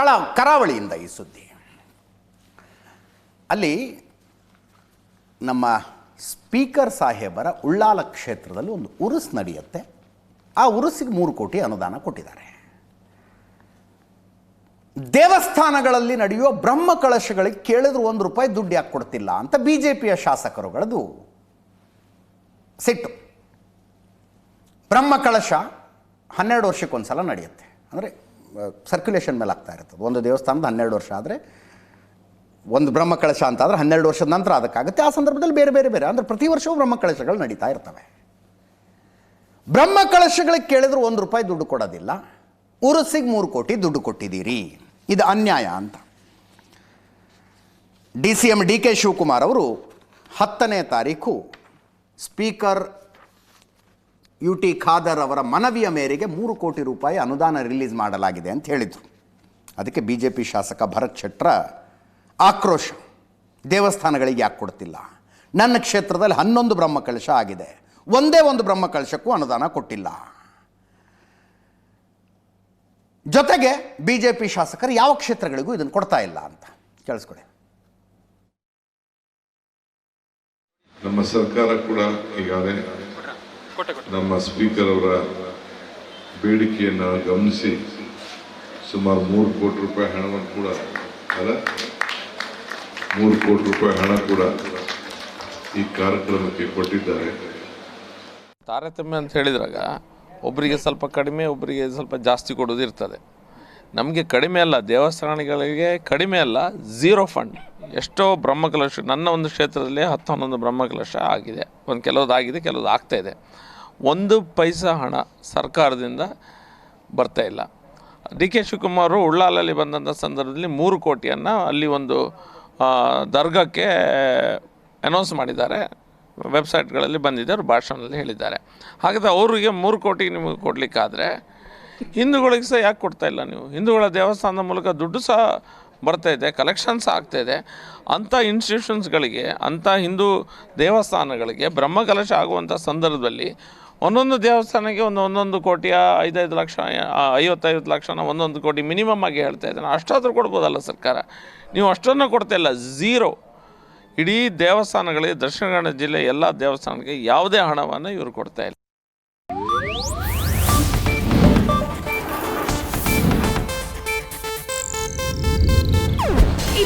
ಕಳ ಕರಾವಳಿಯಿಂದ ಈ ಸುದ್ದಿ. ಅಲ್ಲಿ ನಮ್ಮ ಸ್ಪೀಕರ್ ಸಾಹೇಬರ ಉಳ್ಳಾಲ ಕ್ಷೇತ್ರದಲ್ಲಿ ಒಂದು ಉರುಸ್ ನಡೆಯುತ್ತೆ. ಆ ಉರುಸಿಗೆ ಮೂರು ಕೋಟಿ ಅನುದಾನ ಕೊಟ್ಟಿದ್ದಾರೆ. ದೇವಸ್ಥಾನಗಳಲ್ಲಿ ನಡೆಯುವ ಬ್ರಹ್ಮ ಕಳಶಗಳಿಗೆ ಕೇಳಿದ್ರು ಒಂದು ರೂಪಾಯಿ ದುಡ್ಡು ಯಾಕೆ ಕೊಡ್ತಿಲ್ಲ ಅಂತ ಬಿ ಜೆ ಪಿಯ ಶಾಸಕರುಗಳದು ಸಿಟ್ಟು. ಬ್ರಹ್ಮ ಕಳಶ ಹನ್ನೆರಡು ವರ್ಷಕ್ಕೊಂದ್ಸಲ ನಡೆಯುತ್ತೆ. ಅಂದರೆ ಸರ್ಕ್ಯುಲೇಷನ್ ಮೇಲೆ ಆಗ್ತಾ ಇರ್ತದೆ. ಒಂದು ದೇವಸ್ಥಾನದ ಹನ್ನೆರಡು ವರ್ಷ ಆದರೆ, ಒಂದು ಬ್ರಹ್ಮ ಕಳಶ ಅಂತ ಆದರೆ ಹನ್ನೆರಡು ವರ್ಷದ ನಂತರ ಅದಕ್ಕಾಗುತ್ತೆ. ಆ ಸಂದರ್ಭದಲ್ಲಿ ಬೇರೆ ಬೇರೆ ಬೇರೆ. ಅಂದರೆ ಪ್ರತಿ ವರ್ಷವೂ ಬ್ರಹ್ಮ ಕಳಶಗಳು ನಡೀತಾ ಇರ್ತವೆ. ಬ್ರಹ್ಮ ಕಳಶಗಳಿಗೆ ಕೇಳಿದ್ರು ಒಂದು ರೂಪಾಯಿ ದುಡ್ಡು ಕೊಡೋದಿಲ್ಲ. ಉರುಸಿಗೆ ಮೂರು ಕೋಟಿ ದುಡ್ಡು ಕೊಟ್ಟಿದ್ದೀರಿ. ಇದು ಅನ್ಯಾಯ ಅಂತ. D C M D K Shivakumar ಅವರು ಹತ್ತನೇ ತಾರೀಕು ಸ್ಪೀಕರ್ ಯು ಟಿ ಖಾದರ್ ಅವರ ಮನವಿಯ ಮೇರೆಗೆ ಮೂರು ಕೋಟಿ ರೂಪಾಯಿ ಅನುದಾನ ರಿಲೀಸ್ ಮಾಡಲಾಗಿದೆ ಅಂತ ಹೇಳಿದರು. ಅದಕ್ಕೆ ಬಿ ಜೆ ಪಿ ಶಾಸಕ ಭರತ್ ಶೆಟ್ರ ಆಕ್ರೋಶ. ದೇವಸ್ಥಾನಗಳಿಗೆ ಯಾಕೆ ಕೊಡ್ತಿಲ್ಲ? ನನ್ನ ಕ್ಷೇತ್ರದಲ್ಲಿ ಹನ್ನೊಂದು ಬ್ರಹ್ಮಕಲಶ ಆಗಿದೆ. ಒಂದೇ ಒಂದು ಬ್ರಹ್ಮಕಲಶಕ್ಕೂ ಅನುದಾನ ಕೊಟ್ಟಿಲ್ಲ. ಜೊತೆಗೆ ಬಿ ಜೆ ಪಿ ಶಾಸಕರು ಯಾವ ಕ್ಷೇತ್ರಗಳಿಗೂ ಇದನ್ನು ಕೊಡ್ತಾ ಇಲ್ಲ ಅಂತ ಕೇಳಿಸ್ಕೊಡಿ. ನಮ್ಮ ಸರ್ಕಾರ ಕೂಡ ಈಗಾಗಲೇ ನಮ್ಮ ಸ್ಪೀಕರ್ ಅವರ ಬೇಡಿಕೆಯನ್ನು ಗಮನಿಸಿ ಸುಮಾರು ಮೂರು ಕೋಟಿ ರೂಪಾಯಿ ಹಣವನ್ನು ಕೂಡ ಅಲ್ಲ? ಮೂರು ಕೋಟಿ ರೂಪಾಯಿ ಹಣ ಕೂಡ ಈ ಕಾರ್ಯಕ್ರಮಕ್ಕೆ ಕೊಟ್ಟಿದ್ದಾರೆ. ತಾರತಮ್ಯ ಅಂತ ಹೇಳಿದ್ರಾಗ ಒಬ್ಬರಿಗೆ ಸ್ವಲ್ಪ ಕಡಿಮೆ ಒಬ್ಬರಿಗೆ ಸ್ವಲ್ಪ ಜಾಸ್ತಿ ಕೊಡೋದು ಇರ್ತದೆ. ನಮಗೆ ಕಡಿಮೆ ಅಲ್ಲ, ದೇವಸ್ಥಾನಗಳಿಗೆ ಕಡಿಮೆ ಅಲ್ಲ ಝೀರೋ ಫಂಡ್ ಎಷ್ಟೋ ಬ್ರಹ್ಮಕಲಶ, ನನ್ನ ಒಂದು ಕ್ಷೇತ್ರದಲ್ಲಿ ಹತ್ತು ಹನ್ನೊಂದು ಬ್ರಹ್ಮಕಲಶ ಆಗಿದೆ. ಒಂದು ಕೆಲವ್ದು ಆಗಿದೆ, ಕೆಲವ್ದು ಆಗ್ತಾ ಇದೆ. ಒಂದು ಪೈಸಾ ಹಣ ಸರ್ಕಾರದಿಂದ ಬರ್ತಾ ಇಲ್ಲ. ಡಿ ಕೆ ಶಿವಕುಮಾರ್ ಉಳ್ಳಾಲಲ್ಲಿ ಬಂದಂಥ ಸಂದರ್ಭದಲ್ಲಿ ಮೂರು ಕೋಟಿಯನ್ನು ಅಲ್ಲಿ ಒಂದು ದರ್ಗಕ್ಕೆ ಅನೌನ್ಸ್ ಮಾಡಿದ್ದಾರೆ. ವೆಬ್ಸೈಟ್ಗಳಲ್ಲಿ ಬಂದಿದ್ದಾರೆ ಭಾಷಣದಲ್ಲಿ ಹೇಳಿದ್ದಾರೆ. ಹಾಗಾದರೆ ಅವರಿಗೆ ಮೂರು ಕೋಟಿ ನಿಮಗೆ ಕೊಡಲಿಕ್ಕಾದ್ರೆ ಹಿಂದೂಗಳಿಗೆ ಸಹ ಯಾಕೆ ಕೊಡ್ತಾ ಇಲ್ಲ ನೀವು? ಹಿಂದೂಗಳ ದೇವಸ್ಥಾನದ ಮೂಲಕ ದುಡ್ಡು ಸಹ ಬರ್ತಾ ಇದೆ ಕಲೆಕ್ಷನ್ಸ್ ಆಗ್ತಾ ಇದೆ. ಅಂಥ ಇನ್ಸ್ಟಿಟ್ಯೂಷನ್ಸ್ಗಳಿಗೆ ಅಂಥ ಹಿಂದೂ ದೇವಸ್ಥಾನಗಳಿಗೆ ಬ್ರಹ್ಮಕಲಶ ಆಗುವಂಥ ಸಂದರ್ಭದಲ್ಲಿ ಒಂದೊಂದು ದೇವಸ್ಥಾನಕ್ಕೆ ಒಂದು ಒಂದೊಂದು ಕೋಟಿಯ ಐದೈದು ಲಕ್ಷ ಐವತ್ತೈವತ್ತು ಲಕ್ಷನ ಒಂದೊಂದು ಕೋಟಿ ಮಿನಿಮಮ್ ಆಗಿ ಹೇಳ್ತಾ ಇದ್ದಾನೆ. ಅಷ್ಟಾದರೂ ಕೊಡ್ಬೋದಲ್ಲ ಸರ್ಕಾರ? ನೀವು ಅಷ್ಟನ್ನು ಕೊಡ್ತಾ ಇಲ್ಲ, ಝೀರೋ. ಇಡೀ ದೇವಸ್ಥಾನಗಳಿಗೆ, ದಕ್ಷಿಣ ಕನ್ನಡ ಜಿಲ್ಲೆ ಎಲ್ಲ ದೇವಸ್ಥಾನಕ್ಕೆ ಯಾವುದೇ ಹಣವನ್ನು ಇವರು ಕೊಡ್ತಾ ಇಲ್ಲ.